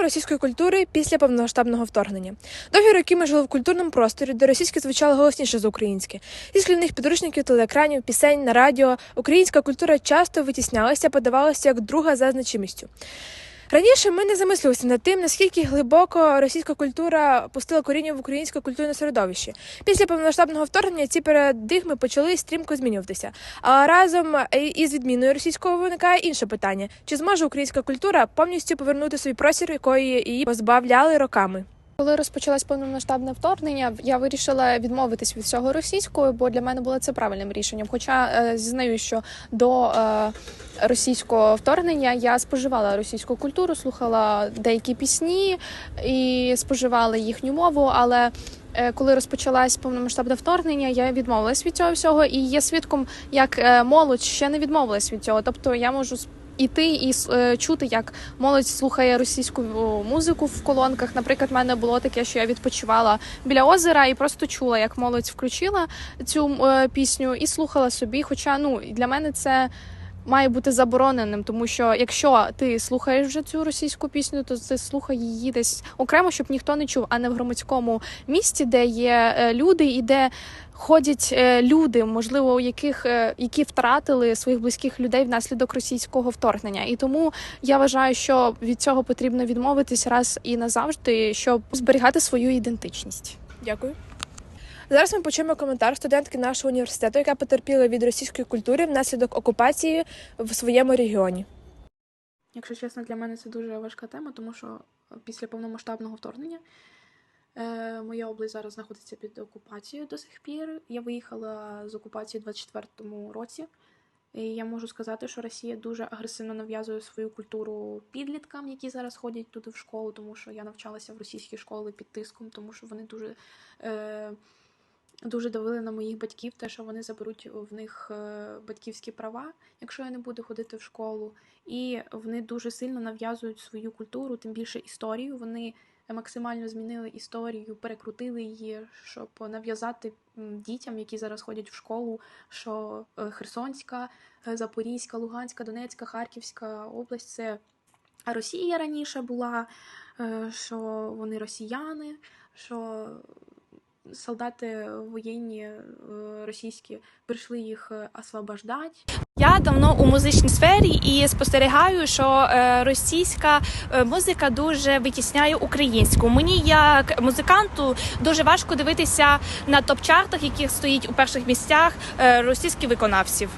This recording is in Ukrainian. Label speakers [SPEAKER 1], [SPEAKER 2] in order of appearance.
[SPEAKER 1] Тема російської культури після повномасштабного вторгнення. Довгі роки ми жили в культурному просторі, де російське звучало голосніше за українське. Зі шкільних підручників, телеекранів, пісень на радіо українська культура часто витіснялася, подавалася як друга за значимістю. Раніше ми не замислювалися над тим, наскільки глибоко російська культура пустила коріння в українське культурне середовище. Після повномасштабного вторгнення ці парадигми почали стрімко змінюватися. А разом із відміною російського виникає інше питання: чи зможе українська культура повністю повернути свій простір, якої її позбавляли роками?
[SPEAKER 2] Коли розпочалось повномасштабне вторгнення, я вирішила відмовитись від всього російського, бо для мене було це правильним рішенням. Хоча е, зізнаю, що до е, російського вторгнення я споживала російську культуру, слухала деякі пісні і споживала їхню мову, але е, коли розпочалось повномасштабне вторгнення, я відмовилась від цього всього і є свідком, як молодь ще не відмовилась від цього. Тобто я можу іти і е, чути, як молодь слухає російську музику в колонках. Наприклад, в мене було таке, що я відпочивала біля озера і просто чула, як молодь включила цю е, пісню і слухала собі. Хоча ну для мене це. Має бути забороненим, тому що якщо ти слухаєш вже цю російську пісню, то ти слухай її десь окремо, щоб ніхто не чув, а не в громадському місці, де є е, люди і де ходять е, люди, можливо, у яких е, які втратили своїх близьких людей внаслідок російського вторгнення. І тому я вважаю, що від цього потрібно відмовитись раз і назавжди, щоб зберігати свою ідентичність.
[SPEAKER 1] Дякую. Зараз ми почуємо коментар студентки нашого університету, яка потерпіла від російської культури внаслідок окупації в своєму регіоні.
[SPEAKER 3] Якщо чесно, для мене це дуже важка тема, тому що після повномасштабного вторгнення е, моя область зараз знаходиться під окупацією до сих пір. Я виїхала з окупації у 24-му році. І я можу сказати, що Росія дуже агресивно нав'язує свою культуру підліткам, які зараз ходять туди в школу, тому що я навчалася в російській школі під тиском, тому що вони дуже, е, дуже давили на моїх батьків, те, що вони заберуть в них е, батьківські права, якщо я не буду ходити в школу і вони дуже сильно нав'язують свою культуру, тим більше історію. Вони максимально змінили історію, перекрутили її, щоб нав'язати дітям, які зараз ходять в школу, що е, Херсонська, е, Запорізька, Луганська, Донецька, Харківська область це Росія раніше була, що вони росіяни, що солдати воєнні е, російські прийшли їх е, освобождати.
[SPEAKER 4] Я давно у музичній сфері і спостерігаю, що е, російська е, музика дуже витісняє українську. Мені як музиканту дуже важко дивитися на топ-чартах, яких стоїть у перших місцях е, російських виконавців.